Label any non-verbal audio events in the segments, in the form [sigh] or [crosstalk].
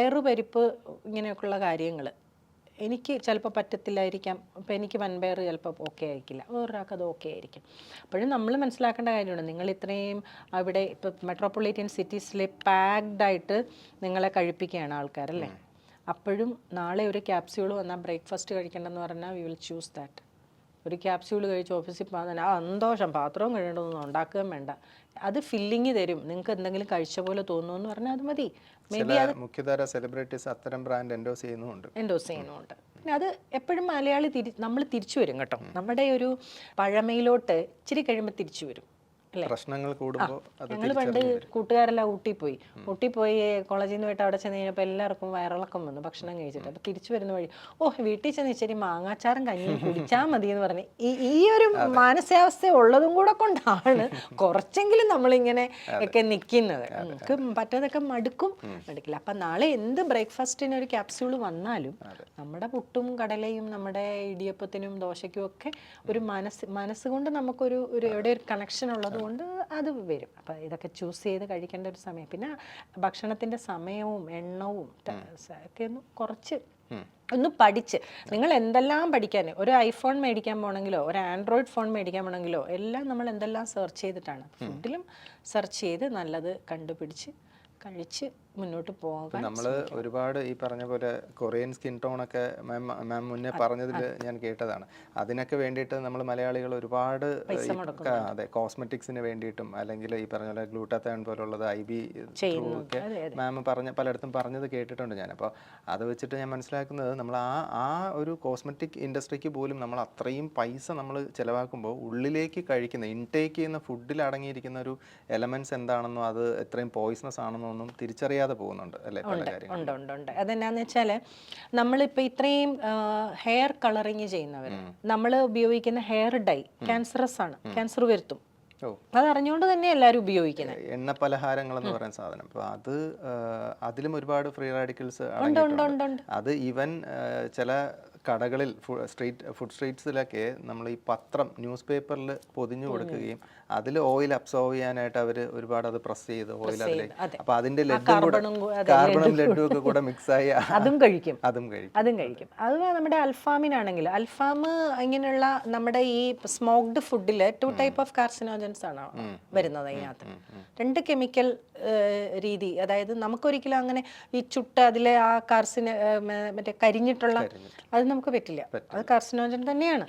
പയറ് പരിപ്പ് ഇങ്ങനെയൊക്കെയുള്ള കാര്യങ്ങൾ എനിക്ക് ചിലപ്പോൾ പറ്റത്തില്ലായിരിക്കാം. അപ്പോൾ എനിക്ക് വൻപയർ ചിലപ്പോൾ ഓക്കെ ആയിരിക്കില്ല. വേറൊരാൾക്ക് അത് ഓക്കെ ആയിരിക്കും. അപ്പോഴും നമ്മൾ മനസ്സിലാക്കേണ്ട കാര്യമാണ്. നിങ്ങൾ ഇത്രയും അവിടെ ഇപ്പോൾ മെട്രോപൊളിറ്റൻ സിറ്റീസിൽ പാക്ഡ് നിങ്ങളെ കഴിപ്പിക്കുകയാണ് ആൾക്കാരല്ലേ? അപ്പോഴും നാളെ ഒരു ക്യാപ്സ്യൂൾ വന്നാൽ ബ്രേക്ക്ഫാസ്റ്റ് കഴിക്കേണ്ടതെന്ന് പറഞ്ഞാൽ വി വിൽ ചൂസ് ദാറ്റ് ഒരു ക്യാപ്സ്യൂൾ കഴിച്ച് ഓഫീസിൽ പോകാൻ ആ സന്തോഷം. പാത്രവും കഴിയേണ്ടതൊന്നും ഉണ്ടാക്കുകയും വേണ്ട. അത് ഫില്ലിങ് തരും. നിങ്ങൾക്ക് എന്തെങ്കിലും കഴിച്ച പോലെ തോന്നുന്നു എന്ന് പറഞ്ഞാൽ അത് മതി. മേ ബി ചില മുഖ്യധാര സെലിബ്രിറ്റീസ് അത്തരം ബ്രാൻഡ് എൻഡോസ് ചെയ്യുന്നുമുണ്ട്. എൻഡോസ് ചെയ്യുന്നുണ്ട് പിന്നെ അത് എപ്പോഴും മലയാളി തിരി നമ്മൾ തിരിച്ചു വരും കേട്ടോ. നമ്മുടെ ഒരു പഴമയിലോട്ട് ഇച്ചിരി കഴിയുമ്പോൾ തിരിച്ചു വരും. പ്രശ്നങ്ങൾ കൂടുമ്പോൾ ഞങ്ങൾ പണ്ട് കൂട്ടുകാരെല്ലാം ഊട്ടി പോയി ഊട്ടി പോയി കോളേജിൽ നിന്ന് പോയിട്ട് അവിടെ ചെന്ന് കഴിഞ്ഞപ്പോൾ എല്ലാവർക്കും വയറിളക്കം വന്നു ഭക്ഷണം കഴിച്ചിട്ട്. അപ്പോൾ തിരിച്ചു വരുന്ന വഴി ഓ വീട്ടിൽ ചെന്ന് ഇച്ചിരി മാങ്ങാച്ചാറും കഞ്ഞിയും കുടിച്ചാൽ മതി എന്ന് [laughs] പറഞ്ഞ്. ഈ ഈ ഒരു മാനസികാവസ്ഥ ഉള്ളതും കൂടെ കൊണ്ടാണ് [laughs] കുറച്ചെങ്കിലും നമ്മളിങ്ങനെ ഒക്കെ നിൽക്കുന്നത് നമുക്ക് പറ്റാതൊക്കെ മടുക്കും. മടുക്കില്ല. അപ്പം നാളെ എന്ത് ബ്രേക്ക്ഫാസ്റ്റിന് ഒരു ക്യാപ്സ്യൂൾ വന്നാലും നമ്മുടെ പുട്ടും കടലയും നമ്മുടെ ഇടിയപ്പത്തിനും ദോശയ്ക്കും ഒക്കെ ഒരു മനസ്സ് മനസ്സുകൊണ്ട് നമുക്കൊരു ഒരു എവിടെ ഒരു കണക്ഷൻ ഉള്ളത് കൊണ്ട് അത് വരും. അപ്പം ഇതൊക്കെ ചൂസ് ചെയ്ത് കഴിക്കേണ്ട ഒരു സമയം. പിന്നെ ഭക്ഷണത്തിന്റെ സമയവും എണ്ണവും ഒക്കെ ഒന്ന് കുറച്ച് ഒന്ന് പഠിച്ച്. നിങ്ങൾ എന്തെല്ലാം പഠിക്കാൻ ഒരു ഐഫോൺ മേടിക്കാൻ പോകണമെങ്കിലോ ഒരു ആൻഡ്രോയിഡ് ഫോൺ മേടിക്കാൻ പോകണമെങ്കിലോ എല്ലാം നമ്മൾ എന്തെല്ലാം സെർച്ച് ചെയ്തിട്ടാണ്. ഫുഡിലും സെർച്ച് ചെയ്ത് നല്ലത് കണ്ടുപിടിച്ച് കഴിച്ച് മുന്നോട്ട് പോകാൻ നമ്മൾ ഒരുപാട് ഈ പറഞ്ഞ പോലെ കൊറിയൻ സ്കിൻ ടോൺ ഒക്കെ മാം മാം മുന്നേ പറഞ്ഞതിൽ ഞാൻ കേട്ടതാണ്. അതിനൊക്കെ വേണ്ടിയിട്ട് നമ്മൾ മലയാളികൾ ഒരുപാട് അതെ കോസ്മെറ്റിക്സിന് വേണ്ടിയിട്ടും അല്ലെങ്കിൽ ഈ പറഞ്ഞ പോലെ ഗ്ലൂട്ടാത്തൺ പോലുള്ളത് ഐ ബി ഒക്കെ മാം പറഞ്ഞ പലയിടത്തും പറഞ്ഞത് കേട്ടിട്ടുണ്ട് ഞാൻ. അപ്പോൾ അത് വെച്ചിട്ട് ഞാൻ മനസ്സിലാക്കുന്നത് നമ്മൾ ആ ആ ഒരു കോസ്മെറ്റിക് ഇൻഡസ്ട്രിക്ക് പോലും നമ്മൾ അത്രയും പൈസ നമ്മൾ ചിലവാക്കുമ്പോൾ ഉള്ളിലേക്ക് കഴിക്കുന്ന ഇൻടേക്ക് ചെയ്യുന്ന ഫുഡിൽ അടങ്ങിയിരിക്കുന്ന ഒരു എലമെന്റ്സ് എന്താണെന്നോ അത് എത്രയും പോയിസണസ് ആണെന്നോ ഒന്നും തിരിച്ചറിയാതെ പോകുന്നുണ്ട് അല്ലേ പല കാര്യങ്ങൾ ഉണ്ട് ഉണ്ട് ഉണ്ട്. അതെന്നാന്ന് വെച്ചാൽ നമ്മളിപ്പോൾ ഇത്രയും ഹെയർ കളറിങ് ചെയ്യുന്നവർ നമ്മൾ ഉപയോഗിക്കുന്ന ഹെയർ ഡൈ ക്യാൻസറസ് ആണ് ക്യാൻസർ വരുത്തും. അത് അറിഞ്ഞുകൊണ്ട് തന്നെ എല്ലാവരും ഉപയോഗിക്കുന്നത് എണ്ണ പലഹാരങ്ങൾ എന്ന് പറയുന്ന സാധനം. അപ്പൊ അത് അതിലും ഒരുപാട് ഫ്രീ റാഡിക്കൽസ് അത് ഈവൻ ചില കടകളിൽ സ്ട്രീറ്റ് ഫുഡ് സ്ട്രീറ്റ്സിലൊക്കെ നമ്മൾ ഈ പത്രം ന്യൂസ് പേപ്പറിൽ പൊതിഞ്ഞു കൊടുക്കുകയും അതിൽ ഓയിൽ അബ്സോർവ് ചെയ്യാനായിട്ട് അവർ ഒരുപാട് അത് പ്രസ് ചെയ്ത് ഓയിൽ അതിലേക്ക് അതെ. അപ്പൊ അതിന്റെ ലഡും കൂടെ കാർബണും ലഡ്ഡും ഒക്കെ കൂടെ മിക്സ് ആയി [laughs] അതും കഴിക്കും. അതും കഴിക്കും. അതും കഴിക്കും. അത് നമ്മുടെ അൽഫാമിനാണെങ്കിൽ അൽഫാം ഇങ്ങനെയുള്ള നമ്മുടെ ഈ സ്മോക്ഡ് ഫുഡിൽ ടു ടൈപ്പ് ഓഫ് കാർസിനോജൻസ് ആണ് വരുന്നത് അതിനകത്ത്. രണ്ട് കെമിക്കൽ രീതി അതായത് നമുക്കൊരിക്കലും അങ്ങനെ ഈ ചുട്ട് അതിലെ ആ കാർസിന് മറ്റേ കരിഞ്ഞിട്ടുള്ള അത് നമുക്ക് പറ്റില്ല. അത് കാർസിനോജൻ തന്നെയാണ്.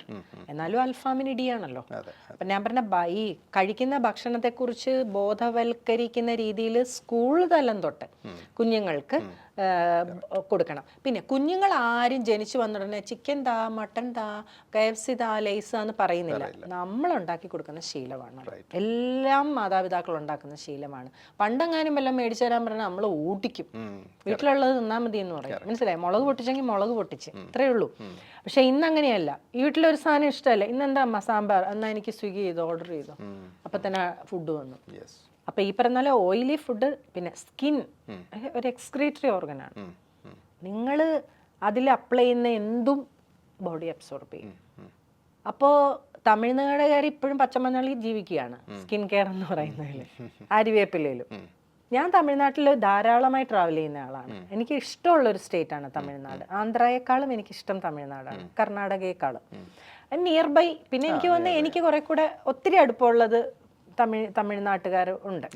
എന്നാലും അൽഫാമിന് ഇടിയാണല്ലോ. അപ്പൊ ഞാൻ പറഞ്ഞ ബ- കഴിക്കുന്ന ഭക്ഷണത്തെക്കുറിച്ച് ബോധവൽക്കരിക്കുന്ന രീതിയിൽ സ്കൂൾ തലം തൊട്ട് കുഞ്ഞുങ്ങൾക്ക് കൊടുക്കണം. പിന്നെ കുഞ്ഞുങ്ങൾ ആരും ജനിച്ചു വന്നുടനെ ചിക്കൻ താ മട്ടൻ താ കെ എഫ് സി താ ലേസ് എന്ന് പറയുന്നില്ല. നമ്മൾ ഉണ്ടാക്കി കൊടുക്കുന്ന ശീലമാണ്. എല്ലാം മാതാപിതാക്കൾ ഉണ്ടാക്കുന്ന ശീലമാണ്. പണ്ടെങ്ങാനും വല്ലതും മേടിച്ചു തരാൻ പറഞ്ഞാൽ നമ്മൾ ഊട്ടിക്കും. വീട്ടിലുള്ളത് തിന്നാൽ മതി എന്ന് പറയും. മനസ്സിലായി? മുളക് പൊട്ടിച്ചെങ്കിൽ മുളക് പൊട്ടിച്ച്. ഇത്രയേ ഉള്ളൂ. പക്ഷെ ഇന്ന് അങ്ങനെയല്ല വീട്ടിലൊരു സാധനം ഇഷ്ടമല്ല. ഇന്ന് എന്താ അമ്മ? സാമ്പാർ. എന്നാ എനിക്ക് സ്വിഗ്ഗി ചെയ്തു ഓർഡർ ചെയ്തു. അപ്പൊ തന്നെ ഫുഡ് വന്നു. അപ്പൊ ഈ പറഞ്ഞ പോലെ ഓയിലി ഫുഡ് പിന്നെ സ്കിൻ ഒരു എക്സ്ക്രീറ്ററി ഓർഗനാണ് നിങ്ങൾ അതിൽ അപ്ലൈ ചെയ്യുന്ന എന്തും ബോഡി അബ്സോർബ് ചെയ്യും. അപ്പോൾ തമിഴ്നാടുകാർ ഇപ്പോഴും പച്ചമഞ്ഞളിൽ ജീവിക്കുകയാണ് സ്കിൻ കെയർ എന്ന് പറയുന്നതിൽ. ആര്യവേപ്പിലയിലും ഞാൻ തമിഴ്നാട്ടിൽ ധാരാളമായി ട്രാവൽ ചെയ്യുന്ന ആളാണ്. എനിക്ക് ഇഷ്ടമുള്ള ഒരു സ്റ്റേറ്റ് ആണ് തമിഴ്നാട്. ആന്ധ്രയേക്കാളും എനിക്ക് ഇഷ്ടം തമിഴ്നാടാണ് കർണാടകയേക്കാളും. നിയർ ബൈ പിന്നെ എനിക്ക് തോന്നുന്നത് എനിക്ക് കുറെ കൂടെ ഒത്തിരി അടുപ്പമുള്ളത് തമിഴ് തമിഴ്നാട്ടുകാർ ഉണ്ട്.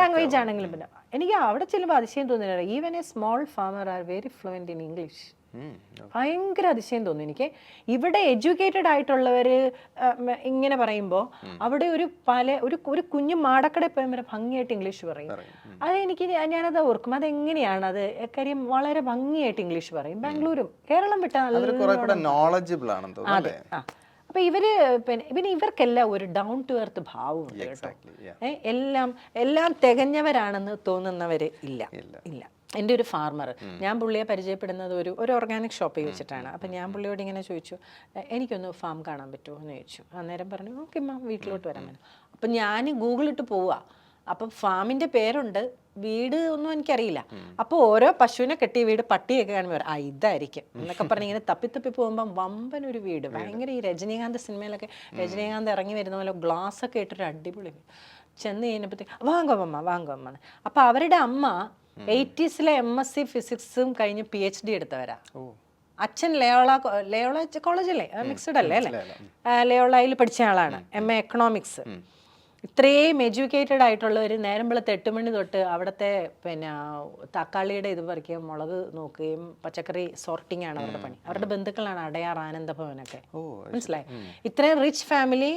ലാംഗ്വേജ് ആണെങ്കിലും പിന്നെ. എനിക്ക് അവിടെ ചെല്ലുമ്പോൾ അതിശയം തോന്നുന്നില്ല even a small farmer are very fluent in English ഭയങ്കര അതിശയം തോന്നി എനിക്ക്. ഇവിടെ എഡ്യൂക്കേറ്റഡ് ആയിട്ടുള്ളവർ ഇങ്ങനെ പറയുമ്പോൾ അവിടെ ഒരു പല ഒരു ഒരു കുഞ്ഞു മാടക്കടയിൽ പോയി വരെ ഭംഗിയായിട്ട് ഇംഗ്ലീഷ് പറയും. അതെനിക്ക് ഞാനത് ഓർക്കും. അതെങ്ങനെയാണ് അത്? കാര്യം വളരെ ഭംഗിയായിട്ട് ഇംഗ്ലീഷ് പറയും. ബാംഗ്ലൂരും കേരളം വിട്ടാൽ നോളജബിൾ ആണെന്ന് തോന്നുന്നു അല്ലേ ആ അപ്പൊ ഇവർ പിന്നെ പിന്നെ ഇവർക്കെല്ലാം ഒരു ഡൗൺ ടു എർത്ത് ഭാവമുണ്ട് കേട്ടോ. എല്ലാം എല്ലാം തികഞ്ഞവരാണെന്ന് തോന്നുന്നവര് ഇല്ല. ഇല്ല. എന്റെ ഒരു ഫാർമർ ഞാൻ പുള്ളിയെ പരിചയപ്പെടുന്നത് ഒരു ഒരു ഓർഗാനിക് ഷോപ്പിൽ വെച്ചിട്ടാണ്. അപ്പം ഞാൻ പുള്ളിയോട് ഇങ്ങനെ ചോദിച്ചു "എ, എനിക്കൊന്ന് ഫാം കാണാൻ പറ്റുമോ? എന്ന് ചോദിച്ചു. അന്നേരം പറഞ്ഞു ഓക്കെ മാം വീട്ടിലോട്ട് വരാൻ പറ്റും അപ്പം ഞാൻ ഗൂഗിളിട്ട് പോവാ. അപ്പം ഫാമിന്റെ പേരുണ്ട് വീട് ഒന്നും എനിക്കറിയില്ല. അപ്പോൾ ഓരോ പശുവിനെ കെട്ടിയ വീട് പട്ടിയൊക്കെ കാണുമ്പോൾ ആ ഇതായിരിക്കും. എന്നൊക്കെ പറഞ്ഞ് ഇങ്ങനെ തപ്പി തപ്പി പോകുമ്പോൾ വമ്പൻ ഒരു വീട്. ഭയങ്കര ഈ രജനീകാന്ത് സിനിമയിലൊക്കെ രജനീകാന്ത് ഇറങ്ങി വരുന്ന പോലെ ഗ്ലാസ് ഒക്കെ ഇട്ടൊരു അടിപൊളി ചെന്ന് കഴിഞ്ഞപ്പോഴത്തേക്ക് വാങ്ങോ അമ്മ വാങ്ങോ അമ്മ. അപ്പൊ അപ്പോൾ അവരുടെ അമ്മ എയ്റ്റീസിലെ എം എസ് സി ഫിസിക്സും കഴിഞ്ഞ് പി എച്ച് ഡി എടുത്തവരാ അച്ഛൻ ലയോള ലയോള കോളേജല്ലേ? മിക്സഡ് അല്ലേ അല്ലേ? ലയോളയിൽ പഠിച്ച ആളാണ്. എം എ എക്കണോമിക്സ് ഇത്രയും എഡ്യൂക്കേറ്റഡ് ആയിട്ടുള്ളവർ നേരം വെളുത്ത് എട്ട് മണി തൊട്ട് അവിടുത്തെ പിന്നെ തക്കാളിയുടെ ഇത് പറിക്കുകയും മുളക് നോക്കുകയും പച്ചക്കറി സോർട്ടിംഗ് ആണ് അവരുടെ പണി. അവരുടെ ബന്ധുക്കളാണ് അടയാർ ആനന്ദഭവനൊക്കെ മനസ്സിലായി? ഇത്രയും rich family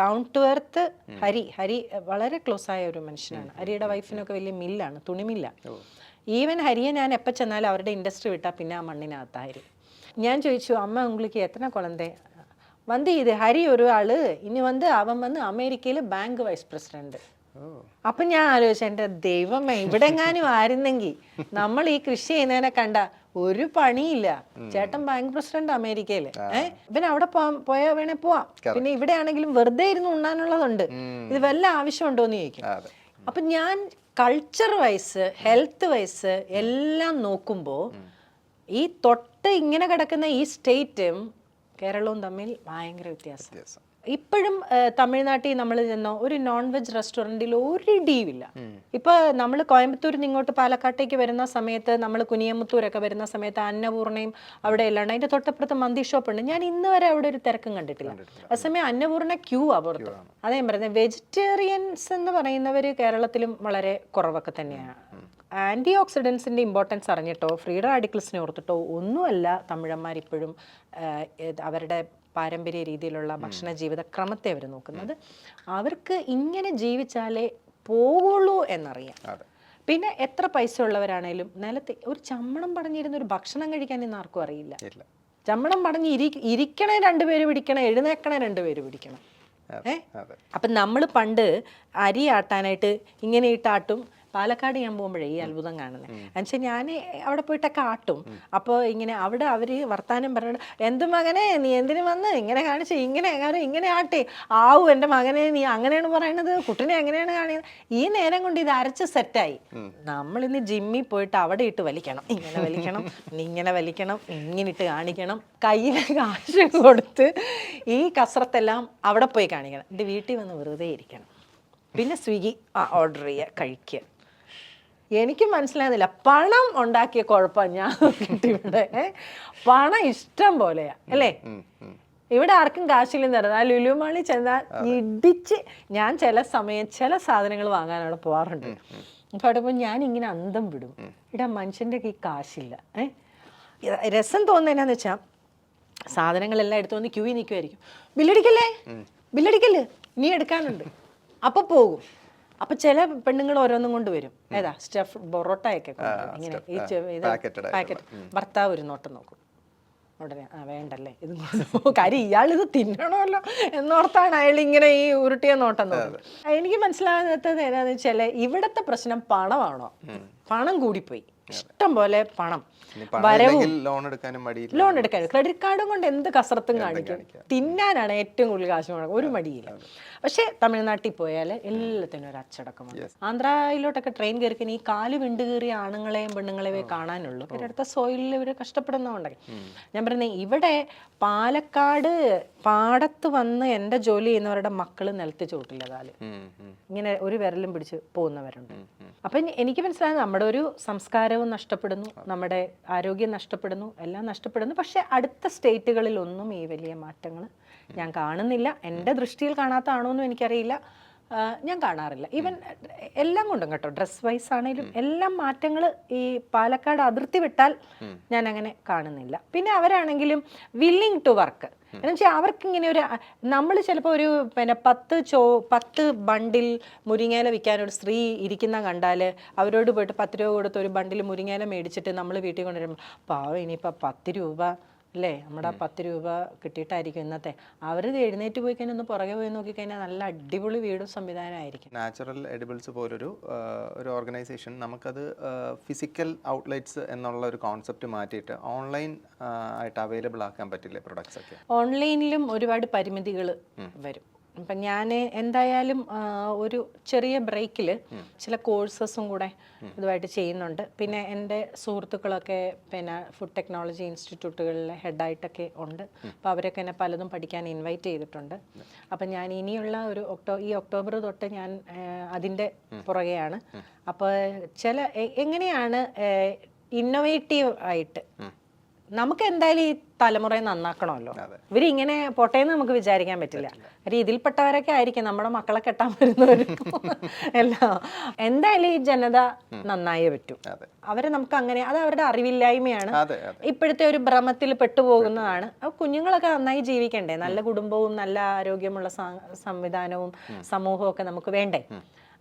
down to earth Hari. Hari വളരെ ക്ലോസ് ആയ ഒരു മനുഷ്യനാണ്. ഹരിയുടെ വൈഫിനൊക്കെ വലിയ മില്ലാണ് തുണിമില്ല. ഈവൻ ഹരിയെ ഞാൻ എപ്പോൾ ചെന്നാലും അവരുടെ ഇൻഡസ്ട്രി വിട്ടാൽ പിന്നെ ആ മണ്ണിനകത്താ ഹരി. ഞാൻ ചോദിച്ചു അമ്മ ഉങ്ങളിക്ക് എത്ര കുളന്തേ? வந்து இது ஹரி ஒரு ஆளு இனி வந்து அவன் வந்து അമേരിക്കയിൽ ബാങ്ക് വൈസ് പ്രസിഡന്റ് ഓ അപ്പൊ ഞാൻ ആലോചിച്ചു എൻ്റെ ദൈവമേ ഇവിടെ എങ്ങാനും ആയിരുന്നെങ്കിൽ നമ്മൾ ഈ കൃഷി ചെയ്യുന്നതിനെ കണ്ട ഒരു പണിയില്ല ചേട്ടൻ ബാങ്ക് പ്രസിഡന്റ് അമേരിക്കയില് ഏഹ് പിന്നെ അവിടെ പോവാൻ പോയാ വേണേ പോവാം പിന്നെ ഇവിടെ ആണെങ്കിലും വെറുതെ ഇരുന്ന് ഉണ്ണാനുള്ളതുണ്ട് ഇത് വല്ല ആവശ്യമുണ്ടോ എന്ന് ചോദിക്കും അതെ അപ്പൊ ഞാൻ കൾച്ചർ വൈസ് ഹെൽത്ത് വൈസ് എല്ലാം നോക്കുമ്പോൾ ഈ തൊട്ട് ഇങ്ങനെ കിടക്കുന്ന ഈ സ്റ്റേറ്റും കേരളവും തമ്മിൽ ഭയങ്കര വ്യത്യാസം. ഇപ്പോഴും തമിഴ്നാട്ടിൽ നമ്മൾ ചെന്നോ ഒരു നോൺ വെജ് റെസ്റ്റോറന്റിൽ ഒരു ഡീവില്ല ഇപ്പൊ നമ്മൾ കോയമ്പത്തൂരിൽ നിന്ന് ഇങ്ങോട്ട് പാലക്കാട്ടേക്ക് വരുന്ന സമയത്ത് നമ്മൾ കുനിയമ്പത്തൂരൊക്കെ വരുന്ന സമയത്ത് അന്നപൂർണയും അവിടെ എല്ലാം അതിന്റെ തൊട്ടപ്പുറത്ത് മന്തി ഷോപ്പ് ഉണ്ട് ഞാൻ ഇന്ന് വരെ അവിടെ ഒരു തിരക്കും കണ്ടിട്ടില്ല. അതേസമയം അന്നപൂർണ ക്യൂ ആ പുറത്ത്. അതേ പറയുന്നത് വെജിറ്റേറിയൻസ് എന്ന് പറയുന്നവര് കേരളത്തിലും വളരെ കുറവൊക്കെ തന്നെയാണ്. ആന്റി ഓക്സിഡൻസിന്റെ ഇമ്പോർട്ടൻസ് അറിഞ്ഞിട്ടോ? ഫ്രീ റാഡിക്കൽസിനെ ഓർത്തിട്ടോ? ഒന്നുമല്ല തമിഴന്മാർ ഇപ്പോഴും അവരുടെ പാരമ്പര്യ രീതിയിലുള്ള ഭക്ഷണ ജീവിതക്രമത്തെ അവർ നോക്കുന്നത്. അവർക്ക് ഇങ്ങനെ ജീവിച്ചാലേ പോകുള്ളൂ എന്നറിയാം. പിന്നെ എത്ര പൈസ ഉള്ളവരാണേലും നിലത്ത് ഒരു ചമ്മണം പടഞ്ഞിരുന്ന ഒരു ഭക്ഷണം കഴിക്കാൻ ഇന്ന് ആർക്കും അറിയില്ല. ചമ്മണം പടഞ്ഞ് ഇരി ഇരിക്കണേ രണ്ടുപേര് പിടിക്കണം എഴുന്നേക്കണേ രണ്ടുപേര് പിടിക്കണം. ഏ അതെ. അപ്പം നമ്മൾ പണ്ട് അരി ആട്ടാനായിട്ട് ഇങ്ങനെ ഇട്ടാട്ടും പാലക്കാട് ഞാൻ പോകുമ്പോഴേ ഈ അത്ഭുതം കാണുന്നത് എന്നുവെച്ചാൽ ഞാൻ അവിടെ പോയിട്ട് ആട്ടും അപ്പോൾ ഇങ്ങനെ അവിടെ അവർ വർത്താനം പറഞ്ഞു എന്ത് മകനെ? നീ എന്തിനു വന്ന്? ഇങ്ങനെ കാണിച്ച് ഇങ്ങനെ കാരണം ഇങ്ങനെ ആട്ടെ. ആവു എന്റെ മകനെ നീ അങ്ങനെയാണ് പറയണത്. കുട്ടിനെ അങ്ങനെയാണ് കാണിയത് ഈ നേരം കൊണ്ട് ഇത് അരച്ച് സെറ്റായി നമ്മൾ ഇന്ന് ജിമ്മിൽ പോയിട്ട് അവിടെ ഇട്ട് വലിക്കണം. ഇങ്ങനെ വലിക്കണം ഇങ്ങനെ വലിക്കണം ഇങ്ങനെ ഇട്ട് കാണിക്കണം. കയ്യിൽ കാശ് കൊടുത്ത് ഈ കസറത്തെല്ലാം അവിടെ പോയി കാണിക്കണം. എന്റെ വീട്ടിൽ വന്ന് വെറുതെ ഇരിക്കണം. പിന്നെ സ്വിഗ്ഗി ആ ഓർഡർ ചെയ്യുക കഴിക്കുക. എനിക്ക് മനസ്സിലാകുന്നില്ല. പണം ഉണ്ടാക്കിയ കുഴപ്പം ഞാൻ ഇവിടെ പണം ഇഷ്ടം പോലെയാ. അല്ലേ. ഇവിടെ ആർക്കും കാശില്ലെന്ന് പറഞ്ഞാൽ ലുലുമാളി ചെന്നാൽ ഇടിച്ച് ഞാൻ ചില സമയം ചില സാധനങ്ങൾ വാങ്ങാൻ അവിടെ പോവാറുണ്ട്. അപ്പൊ അവിടെ പോയി ഞാൻ ഇങ്ങനെ അന്തം വിടും. ഇവിടെ മനുഷ്യന്റെ ഈ കാശില്ല. ഏഹ് രസം തോന്നുന്നതെന്നാന്ന് വെച്ചാൽ സാധനങ്ങളെല്ലാം എടുത്തു വന്ന് ക്യൂയിൽ നിൽക്കുമായിരിക്കും ബില്ലടിക്കല്ലേ? ബില്ലടിക്കല്ലേ? നീ എടുക്കാനുണ്ട്. അപ്പൊ പോകും. അപ്പൊ ചില പെണ്ണുങ്ങൾ ഓരോന്നും കൊണ്ട് വരും. ഏതാ? സ്റ്റഫ് ബൊറോട്ടയൊക്കെ. ഇങ്ങനെ ഈ. പാക്കറ്റ്. ഭർത്താവ് ഒരു നോട്ടം നോക്കും. ഉടനെ ആ വേണ്ടല്ലേ? ഇത്. കാര്യം ഇയാൾ ഇത് തിന്നണമല്ലോ എന്നോർത്താണ് അയാൾ ഇങ്ങനെ ഈ ഉരുട്ടിയ നോട്ടം നോക്കുന്നത്. എനിക്ക് മനസ്സിലാകാത്തത് ഏതാന്ന് വെച്ചാൽ ഇവിടത്തെ പ്രശ്നം പണമാണോ? പണം കൂടിപ്പോയി. ഇഷ്ടം പോലെ പണം. വരവും ലോൺ എടുക്കാനും ലോൺ എടുക്കാനും. ക്രെഡിറ്റ് കാർഡും കൊണ്ട് എന്ത് കസർത്തും കാണിക്കും? തിന്നാനാണ് ഏറ്റവും കൂടുതൽ കാശ് മുടക്കുക ഒരു മടിയില്ല. പക്ഷേ തമിഴ്നാട്ടിൽ പോയാൽ എല്ലാത്തിനും ഒരു അച്ചടക്കമാണ്. ആന്ധ്രയിലോട്ടൊക്കെ ട്രെയിൻ കയറി ഈ കാൽ വിണ്ട് കയറിയ ആണുങ്ങളെയും പെണ്ണുങ്ങളെയും കാണാനുള്ളൂ. പിന്നെ അടുത്ത സോയിലിൽ ഇവർ കഷ്ടപ്പെടുന്നതുകൊണ്ടൊക്കെ ഞാൻ പറയുന്നത് ഇവിടെ പാലക്കാട് പാടത്ത് വന്ന് എന്റെ ജോലി ചെയ്യുന്നവരുടെ മക്കൾ നിലത്ത് ചോട്ടില്ല കാൽ. ഇങ്ങനെ ഒരു വിരലും പിടിച്ച് പോകുന്നവരുണ്ട്. അപ്പം എനിക്ക് മനസ്സിലായത് നമ്മുടെ ഒരു സംസ്കാരവും നഷ്ടപ്പെടുന്നു നമ്മുടെ ആരോഗ്യം നഷ്ടപ്പെടുന്നു എല്ലാം നഷ്ടപ്പെടുന്നു. പക്ഷേ അടുത്ത സ്റ്റേറ്റുകളിലൊന്നും ഈ വലിയ മാറ്റങ്ങൾ ഞാൻ കാണുന്നില്ല. എന്റെ ദൃഷ്ടിയിൽ കാണാത്താണോ എന്നും എനിക്കറിയില്ല ഞാൻ കാണാറില്ല. ഈവൻ എല്ലാം കൊണ്ടും കേട്ടോ ഡ്രസ് വൈസ് ആണെങ്കിലും എല്ലാം മാറ്റങ്ങൾ ഈ പാലക്കാട് അതിർത്തി വിട്ടാൽ ഞാൻ അങ്ങനെ കാണുന്നില്ല. പിന്നെ അവരാണെങ്കിലും വില്ലിങ് ടു വർക്ക് എന്ന് വെച്ചാൽ അവർക്ക് ഇങ്ങനെ ഒരു നമ്മൾ ചിലപ്പോൾ ഒരു പിന്നെ പത്ത് ചോ പത്ത് ബണ്ടിൽ മുരിങ്ങയില വിൽക്കാൻ ഒരു സ്ത്രീ ഇരിക്കുന്ന കണ്ടാൽ അവരോട് പോയിട്ട് പത്ത് രൂപ കൊടുത്ത് ഒരു ബണ്ടിൽ മുരിങ്ങയില മേടിച്ചിട്ട് നമ്മൾ വീട്ടിൽ കൊണ്ടുവരുമ്പോൾ പാവം ഇനിയിപ്പോൾ പത്ത് രൂപ അല്ലേ? നമ്മുടെ ആ പത്ത് രൂപ കിട്ടിയിട്ടായിരിക്കും ഇന്നത്തെ. അവർ എഴുന്നേറ്റ് പോയി കഴിഞ്ഞാൽ ഒന്ന് പുറകെ പോയി നോക്കിക്കഴിഞ്ഞാൽ നല്ല അടിപൊളി വീടും സംവിധാനമായിരിക്കും. നാച്ചുറൽ എഡിബിൾസ് പോലൊരു ഒരു ഓർഗനൈസേഷൻ നമുക്കത് ഫിസിക്കൽ ഔട്ട്ലെറ്റ്സ് എന്നുള്ള ഒരു കോൺസെപ്റ്റ് മാറ്റിയിട്ട് ഓൺലൈൻ ആയിട്ട് അവൈലബിൾ ആക്കാൻ പറ്റില്ലേ പ്രൊഡക്ട്സ് ഒക്കെ? ഓൺലൈനിലും ഒരുപാട് പരിമിതികൾ വരും. അപ്പം ഞാൻ എന്തായാലും ഒരു ചെറിയ ബ്രേക്കിൽ ചില കോഴ്സസും കൂടെ ഇതുമായിട്ട് ചെയ്യുന്നുണ്ട്. പിന്നെ എന്റെ സുഹൃത്തുക്കളൊക്കെ പിന്നെ ഫുഡ് ടെക്നോളജി ഇൻസ്റ്റിറ്റ്യൂട്ടുകളിലെ ഹെഡായിട്ടൊക്കെ ഉണ്ട്. അപ്പോൾ അവരൊക്കെ എന്നെ പലതും പഠിക്കാൻ ഇൻവൈറ്റ് ചെയ്തിട്ടുണ്ട്. അപ്പം ഞാൻ ഇനിയുള്ള ഒരു ഒക്ടോ ഈ ഒക്ടോബർ തൊട്ട് ഞാൻ അതിന്റെ പുറകെയാണ്. അപ്പോൾ ചില എങ്ങനെയാണ് ഇന്നോവേറ്റീവ് ആയിട്ട് നമുക്ക് എന്തായാലും ഈ തലമുറയെ നന്നാക്കണമല്ലോ. ഇവരിങ്ങനെ പൊട്ടേന്ന് നമുക്ക് വിചാരിക്കാൻ പറ്റില്ല. രീതിയിൽപ്പെട്ടവരൊക്കെ ഇതിൽപ്പെട്ടവരൊക്കെ ആയിരിക്കും. നമ്മുടെ മക്കളെ കെട്ടാൻ വരുന്നവരും [laughs] എല്ലാം. എന്തായാലും ഈ ജനത നന്നായേ പറ്റൂ. അവരെ നമുക്ക് അങ്ങനെ അത് അവരുടെ അറിവില്ലായ്മയാണ്. ഇപ്പോഴത്തെ ഒരു ഭ്രമത്തിൽ പെട്ടുപോകുന്നതാണ്. അപ്പൊ കുഞ്ഞുങ്ങളൊക്കെ നന്നായി ജീവിക്കണ്ടേ? നല്ല കുടുംബവും നല്ല ആരോഗ്യമുള്ള സംവിധാനവും സമൂഹവും ഒക്കെ നമുക്ക് വേണ്ടേ?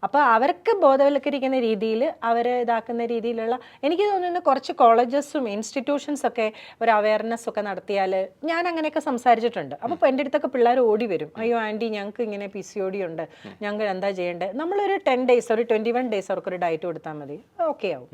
അപ്പൊ അവർക്ക് ബോധവൽക്കരിക്കുന്ന രീതിയിൽ അവർ ഇതാക്കുന്ന രീതിയിലുള്ള എനിക്ക് തോന്നുന്നു കുറച്ച് കോളേജസും ഇൻസ്റ്റിറ്റ്യൂഷൻസ് ഒക്കെ ഒരു അവയർനെസ് ഒക്കെ നടത്തിയാൽ ഞാൻ അങ്ങനെയൊക്കെ സംസാരിച്ചിട്ടുണ്ട്. അപ്പോൾ എന്റെ അടുത്തൊക്കെ പിള്ളേർ ഓടി വരും. അയ്യോ ആന്റി ഞങ്ങൾക്ക് ഇങ്ങനെ പി സി ഒ ഡി ഉണ്ട്. ഞങ്ങൾ എന്താ ചെയ്യേണ്ടത്? നമ്മളൊരു ടെൻ ഡേയ്സ് ഒരു ട്വന്റി വൺ ഡേയ്സ് അവർക്കൊരു ഡയറ്റ് കൊടുത്താൽ മതി. ഓക്കെ ആവും.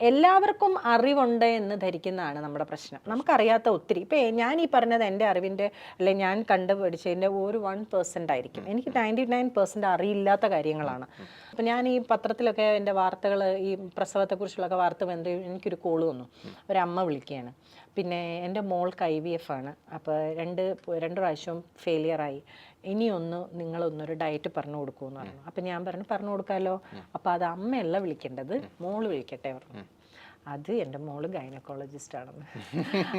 എല്ലാവർക്കും അറിവുണ്ട് എന്ന് ധരിക്കുന്നതാണ് നമ്മുടെ പ്രശ്നം. നമുക്കറിയാത്ത ഒത്തിരി. ഇപ്പം ഞാൻ ഈ പറഞ്ഞത് എന്റെ അറിവിന്റെ അല്ലെ ഞാൻ കണ്ടുപിടിച്ചതിന്റെ ഒരു വൺ പെർസെന്റ് ആയിരിക്കും. എനിക്ക് നയന്റി നയൻ പെർസെന്റ് അറിയില്ലാത്ത കാര്യങ്ങളാണ്. അപ്പം ഞാൻ ഈ പത്രത്തിലൊക്കെ എന്റെ വാർത്തകൾ ഈ പ്രസവത്തെക്കുറിച്ചുള്ളൊക്കെ വാർത്ത വന്ന് എനിക്കൊരു കോൾ വന്നു. ഒരമ്മ വിളിക്കുകയാണ്. പിന്നെ എന്റെ മോൾ ഐ വി എഫ് ആണ്. അപ്പോൾ രണ്ട് രണ്ട് പ്രാവശ്യവും ഫെയിലിയറായി ഇനിയൊന്ന് നിങ്ങളൊന്നൊരു ഡയറ്റ് പറഞ്ഞു കൊടുക്കുമെന്ന് പറഞ്ഞു. അപ്പം ഞാൻ പറഞ്ഞു പറഞ്ഞു കൊടുക്കാമല്ലോ അപ്പോൾ അത് അമ്മയല്ല വിളിക്കേണ്ടത് മോൾ വിളിക്കട്ടെ പറഞ്ഞു. അത് എന്റെ മോൾ ഗൈനക്കോളജിസ്റ്റ് ആണെന്ന്.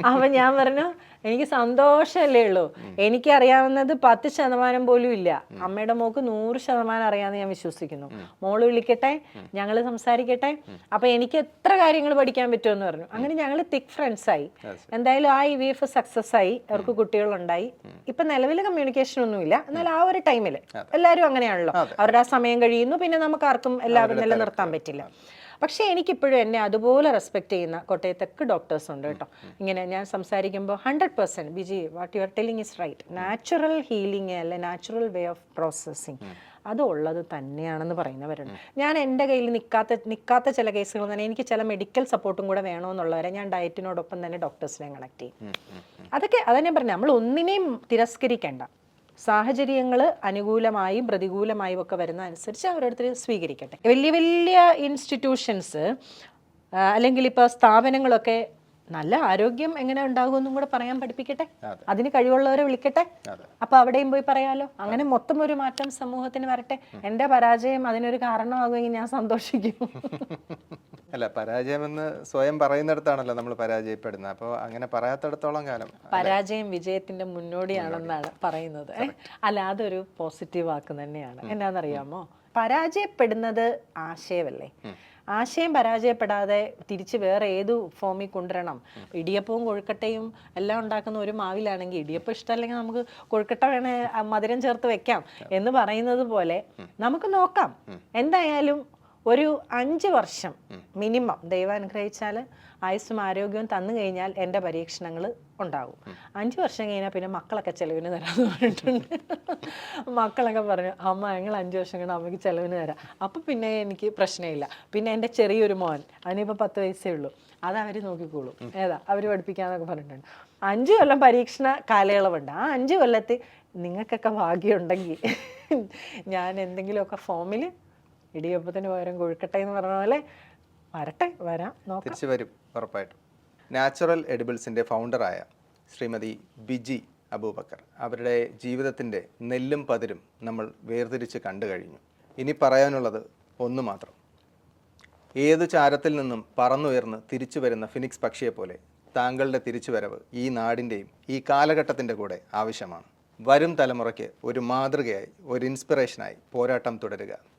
അപ്പം ഞാൻ പറഞ്ഞു എനിക്ക് സന്തോഷമല്ലേ ഉള്ളൂ. എനിക്ക് അറിയാവുന്നത് പത്ത് ശതമാനം പോലും ഇല്ല. അമ്മയുടെ മോക്ക് നൂറ് ശതമാനം അറിയാമെന്ന് ഞാൻ വിശ്വസിക്കുന്നു. മോൾ വിളിക്കട്ടെ ഞങ്ങൾ സംസാരിക്കട്ടെ. അപ്പൊ എനിക്ക് എത്ര കാര്യങ്ങൾ പഠിക്കാൻ പറ്റുമെന്ന് പറഞ്ഞു. അങ്ങനെ ഞങ്ങൾ തിക് ഫ്രണ്ട്സ് ആയി. എന്തായാലും ആ ഇ വി എഫ് സക്സസ് ആയി. അവർക്ക് കുട്ടികളുണ്ടായി. ഇപ്പൊ നിലവിൽ കമ്മ്യൂണിക്കേഷൻ ഒന്നും ഇല്ല എന്നാൽ ആ ഒരു ടൈമിൽ എല്ലാവരും അങ്ങനെയാണല്ലോ. അവരുടെ ആ സമയം കഴിയുന്നു. പിന്നെ നമുക്ക് ആർക്കും എല്ലാവരും നിലനിർത്താൻ പറ്റില്ല. പക്ഷേ എനിക്കിപ്പോഴും എന്നെ അതുപോലെ റെസ്പെക്ട് ചെയ്യുന്ന കോട്ടയത്തൊക്കെ ഡോക്ടേഴ്സ് ഉണ്ട് കേട്ടോ. ഇങ്ങനെ ഞാൻ സംസാരിക്കുമ്പോൾ hundred percent Biji what you are telling is right natural healing അല്ലെ നാച്ചുറൽ വേ ഓഫ് പ്രോസസ്സിങ് അത് ഉള്ളത് തന്നെയാണെന്ന് പറയുന്നവരുണ്ട്. ഞാൻ എന്റെ കയ്യിൽ നിൽക്കാത്ത നിൽക്കാത്ത ചില കേസുകൾ തന്നെ എനിക്ക് ചില മെഡിക്കൽ സപ്പോർട്ടും കൂടെ വേണമെന്നുള്ളവരെ ഞാൻ ഡയറ്റിനോടൊപ്പം തന്നെ ഡോക്ടേഴ്സിനെ കണക്ട് ചെയ്യും. അതൊക്കെ അതന്നെ ഞാൻ പറഞ്ഞു നമ്മൾ ഒന്നിനെയും തിരസ്കരിക്കേണ്ട. സാഹചര്യങ്ങൾ അനുകൂലമായും പ്രതികൂലമായും ഒക്കെ വരുന്ന അനുസരിച്ച് ഓരോരുത്തർ സ്വീകരിക്കട്ടെ. വലിയ വലിയ ഇൻസ്റ്റിറ്റ്യൂഷൻസ് അല്ലെങ്കിൽ ഇപ്പോൾ സ്ഥാപനങ്ങളൊക്കെ നല്ല ആരോഗ്യം എങ്ങനെ ഉണ്ടാകുമെന്നും കൂടെ പറയാൻ പഠിപ്പിക്കട്ടെ? അതെ. അതിന് കഴിവുള്ളവരെ വിളിക്കട്ടെ. അപ്പൊ അവിടെയും പോയി പറയാലോ? അങ്ങനെ മൊത്തം ഒരു മാറ്റം സമൂഹത്തിന് വരട്ടെ. എന്റെ പരാജയം അതിനൊരു കാരണമാകുമെങ്കിൽ ഞാൻ സന്തോഷിക്കും. [laughs] അല്ല പരാജയം എന്ന് സ്വയം പറയുന്നിടത്താണല്ലോ നമ്മൾ പരാജയപ്പെടുന്നത്. അപ്പോൾ അങ്ങനെ പറയാത്തിടത്തോളം കാലം. പരാജയം വിജയത്തിന്റെ മുന്നോടിയാണെന്നാണ് പറയുന്നത്. അല്ല അതൊരു പോസിറ്റീവ് വാക്ക് തന്നെയാണ്. എന്നാന്നറിയാമോ? പരാജയപ്പെടുന്നത് ആശയമല്ലേ? ആശയം പരാജയപ്പെടാതെ തിരിച്ച് വേറെ ഏതു ഫോമിൽ കൊണ്ടുവരണം? ഇടിയപ്പവും കൊഴുക്കട്ടയും എല്ലാം ഉണ്ടാക്കുന്ന ഒരു മാവിലാണെങ്കിൽ ഇടിയപ്പം ഇഷ്ടമല്ലെങ്കിൽ നമുക്ക് കൊഴുക്കട്ട വേണേ മധുരം ചേർത്ത് വെക്കാം എന്ന് പറയുന്നത് പോലെ നമുക്ക് നോക്കാം. എന്തായാലും ഒരു അഞ്ച് വർഷം മിനിമം ദൈവം അനുഗ്രഹിച്ചാൽ ആയുസ്സും ആരോഗ്യവും തന്നു കഴിഞ്ഞാൽ എന്റെ പരീക്ഷണങ്ങൾ ഉണ്ടാകും അഞ്ച് വർഷം കഴിഞ്ഞാൽ പിന്നെ മക്കളൊക്കെ ചിലവിന് തരാമെന്ന് പറഞ്ഞിട്ടുണ്ട്. മക്കളൊക്കെ പറഞ്ഞു അമ്മ ഞങ്ങൾ അഞ്ച് വർഷം കഴിഞ്ഞാൽ അമ്മയ്ക്ക് ചിലവിന് തരാം. അപ്പം പിന്നെ എനിക്ക് പ്രശ്നമില്ല. പിന്നെ എന്റെ ചെറിയൊരു മോൻ അതിനിപ്പോൾ പത്ത് വയസ്സേ ഉള്ളൂ. അത് അവർ നോക്കിക്കോളും. ഏതാ? അവർ പഠിപ്പിക്കാന്നൊക്കെ പറഞ്ഞിട്ടുണ്ട്. അഞ്ച് കൊല്ലം പരീക്ഷണ കാലയളവുണ്ട്. ആ അഞ്ച് കൊല്ലത്തിൽ നിങ്ങൾക്കൊക്കെ ഭാഗ്യമുണ്ടെങ്കിൽ ഞാൻ എന്തെങ്കിലുമൊക്കെ ഫോമിൽ ഇടിയപ്പത്തിന് പകരം കൊഴുക്കട്ടെ എന്ന് പറഞ്ഞ പോലെ വരട്ടെ വരാം തിരിച്ചു വരും ഉറപ്പായിട്ടും. നാച്ചുറൽ എഡിബിൾസിന്റെ ഫൗണ്ടറായ ശ്രീമതി ബിജി അബൂബക്കർ. അവരുടെ ജീവിതത്തിന്റെ നെല്ലും പതിരും നമ്മൾ വേർതിരിച്ച് കണ്ടു കഴിഞ്ഞു. ഇനി പറയാനുള്ളത് ഒന്ന് മാത്രം. ഏതു ചാരത്തിൽ നിന്നും പറന്നുയർന്ന് തിരിച്ചു വരുന്ന ഫിനിക്സ് പക്ഷിയെപ്പോലെ താങ്കളുടെ തിരിച്ചുവരവ് ഈ നാടിന്റെയും ഈ കാലഘട്ടത്തിന്റെ കൂടെ ആവശ്യമാണ്. വരും തലമുറയ്ക്ക് ഒരു മാതൃകയായി ഒരു ഇൻസ്പിറേഷനായി പോരാട്ടം തുടരുക.